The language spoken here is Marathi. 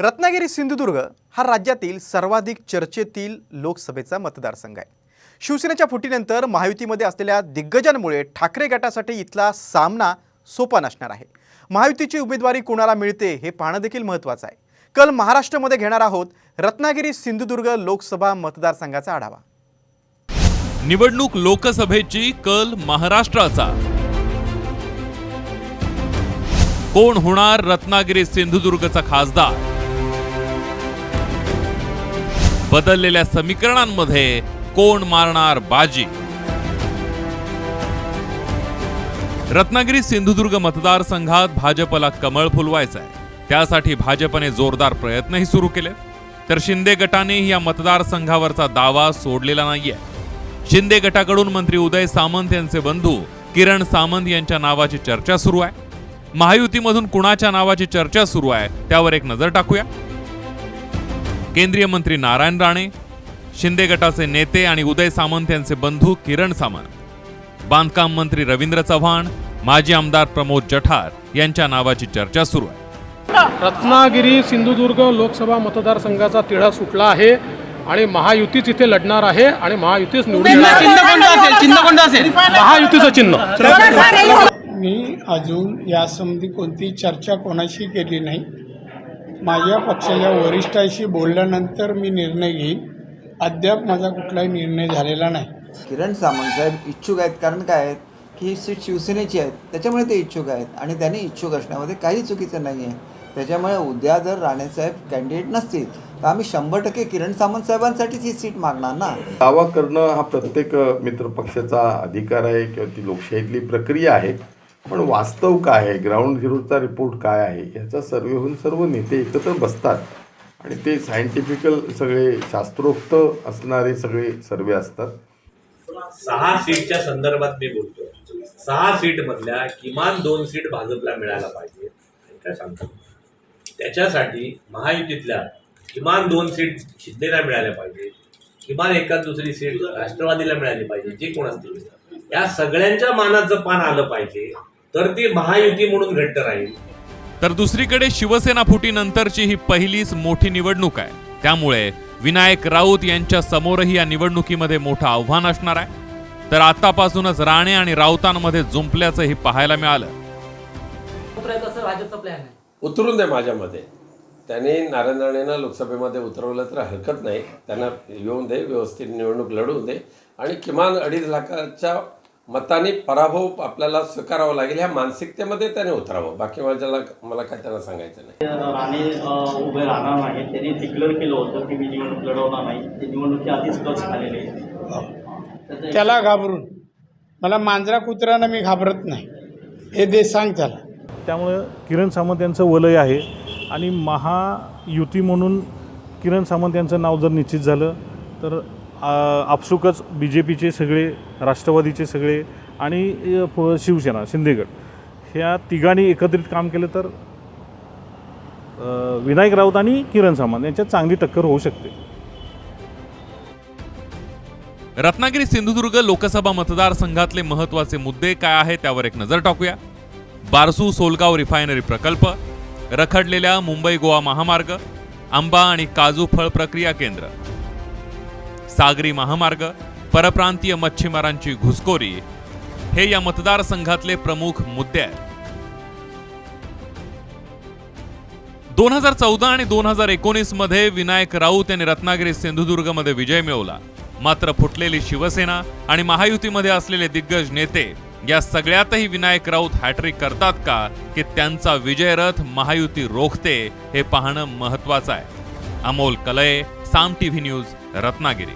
रत्नागिरी सिंधुदुर्ग हा राज्यातील सर्वाधिक चर्चेतील लोकसभेचा मतदारसंघ आहे. शिवसेनेच्या फुटीनंतर महायुतीमध्ये असलेल्या दिग्गजांमुळे ठाकरे गटासाठी इथला सामना सोपा नसणार आहे. महायुतीची उमेदवारी कोणाला मिळते हे पाहणं देखील महत्त्वाचं आहे. कल महाराष्ट्रामध्ये घेणार आहोत रत्नागिरी सिंधुदुर्ग लोकसभा मतदारसंघाचा आढावा. निवडणूक लोकसभेची कल महाराष्ट्राचा. कोण होणार रत्नागिरी सिंधुदुर्गचा खासदार? बदललेल्या समीकरणांमध्ये कोण मारणार बाजी? रत्नागिरी सिंधुदुर्ग मतदारसंघात भाजपला कमळ फुलवायचं आहे त्यासाठी भाजपने जोरदार प्रयत्नही सुरू केले. तर शिंदे गटानेही या मतदारसंघावरचा दावा सोडलेला नाहीये. शिंदे गटाकडून मंत्री उदय सामंत यांचे बंधू किरण सामंत यांच्या नावाची चर्चा सुरू आहे. महायुतीमधून कुणाच्या नावाची चर्चा सुरू आहे त्यावर एक नजर टाकूया. केंद्रीय मंत्री नारायण राणे शिंदे गटाचे नेते आणि उदय सामंत यांचे बंधू किरण सामंत बांधकाम मंत्री रवींद्र चव्हाण माजी आमदार प्रमोद जठार यांच्या नावाची चर्चा सुरू आहे. रत्नागिरी सिंधुदुर्ग लोकसभा मतदारसंघाचा तिढा सुटला आहे आणि महायुतीच इथे लढणार आहे आणि महायुतीच निवडून येणार आहे. चिन्ह कोणतं असेल? चिन्ह कोणतं असेल? महायुतीचं चिन्ह. मी अजून यासंबंधी कोणतीही चर्चा कोणाशी केली नाही. माझ्या पक्षाच्या वरिष्ठाशी बोलल्यानंतर मी निर्णय घेईन. अद्याप माझा कुठलाही निर्णय झालेला नाही. किरण सामंत साहेब इच्छुक आहेत. कारण काय आहेत की ही सीट शिवसेनेची आहेत त्याच्यामुळे ते इच्छुक आहेत. आणि त्यांनी इच्छुक असण्यामध्ये काही चुकीचं नाही आहे. त्याच्यामुळे उद्या जर राणेसाहेब कॅन्डिडेट नसतील तर आम्ही शंभर टक्के किरण सामंत साहेबांसाठीच ही सीट मागणार ना? दावा करणं हा प्रत्येक मित्रपक्षाचा अधिकार आहे किंवा ती लोकशाहीतली प्रक्रिया आहे. पण वास्तव काय आहे? ग्राउंड झिरोचा रिपोर्ट काय आहे? याचा सर्वे होऊन सर्व नेते एकत्र बसतात. आणि ते सायंटिफिकल सगळे शास्त्रोक्त असणारे सगळे सर्वे असतात. सहा सीटच्या संदर्भात मी बोलतो सहा सीटमधल्या किमान दोन सीट भाजपला मिळायला पाहिजे. काय सांगतो. त्याच्यासाठी महायुतीतल्या किमान दोन सीट शिंदेला मिळाल्या पाहिजे. किमान एकाच दुसरी सीट राष्ट्रवादीला मिळाली पाहिजे. जे कोण असतील. या सगळ्यांच्या मानाचं पान आलं पाहिजे. तर ती महायुती म्हणून घट्ट राहील. तर दुसरीकडे शिवसेना फुटीनंतरची ही पहिलीच मोठी निवडणूक आहे. त्यामुळे विनायक राऊत यांच्या समोरही या निवडणुकीमध्ये मोठं आव्हान असणार आहे. तर आतापासूनच राणे आणि राऊतांमध्ये जुंपल्याचंही पाहायला मिळालं. उतरायचं भाजपचा प्लॅन आहे. उतरून दे माझ्यामध्ये. त्यांनी नारायण राणेंना लोकसभेमध्ये उतरवलं तर हरकत नाही. त्यांना येऊन दे व्यवस्थित निवडणूक लढवून दे. आणि किमान अडीच लाखाच्या मताने पराभव आपल्याला स्वीकारावा लागेल ह्या मानसिकतेमध्ये त्याने उतरावं. बाकी माझ्याला मला काय त्यांना सांगायचं नाही. राणे उभे राहणार नाही त्यांनी डिक्लेअर केलं होतं की मी निवडणूक लढवणार नाही. ते निवडणुकी आधीच कच झालेले आहे त्याला घाबरून. मला मांजरा कुत्र्यानं मी घाबरत नाही. हे दे सांग त्याला. त्यामुळं किरण सामंत यांचं वलय आहे आणि महायुती म्हणून किरण सामंत यांचं नाव जर निश्चित झालं तर आपसुकच बी जे पीचे सगळे राष्ट्रवादीचे सगळे आणि शिवसेना शिंदेगड ह्या तिघांनी एकत्रित काम केलं तर विनायक राऊत आणि किरण सामंत यांच्यात चांगली टक्कर होऊ शकते. रत्नागिरी सिंधुदुर्ग लोकसभा मतदारसंघातले महत्त्वाचे मुद्दे काय आहे त्यावर एक नजर टाकूया. बारसू सोलगाव रिफायनरी प्रकल्प रखडलेल्या मुंबई गोवा महामार्ग आंबा आणि काजू फळ प्रक्रिया केंद्र. सागरी महामार्ग परप्रांतीय मच्छीमारांची घुसखोरी हे या मतदारसंघातले प्रमुख मुद्दे आहेत. दोन हजार चौदा आणि दोन हजार एकोणीसमध्ये विनायक राऊत यांनी रत्नागिरी सिंधुदुर्गमध्ये विजय मिळवला. मात्र फुटलेली शिवसेना आणि महायुतीमध्ये असलेले दिग्गज नेते या सगळ्यातही विनायक राऊत हॅट्रिक करतात का की त्यांचा विजयरथ महायुती रोखते हे पाहणं महत्वाचं आहे. Amol Kalaye Saam TV news Ratnagiri.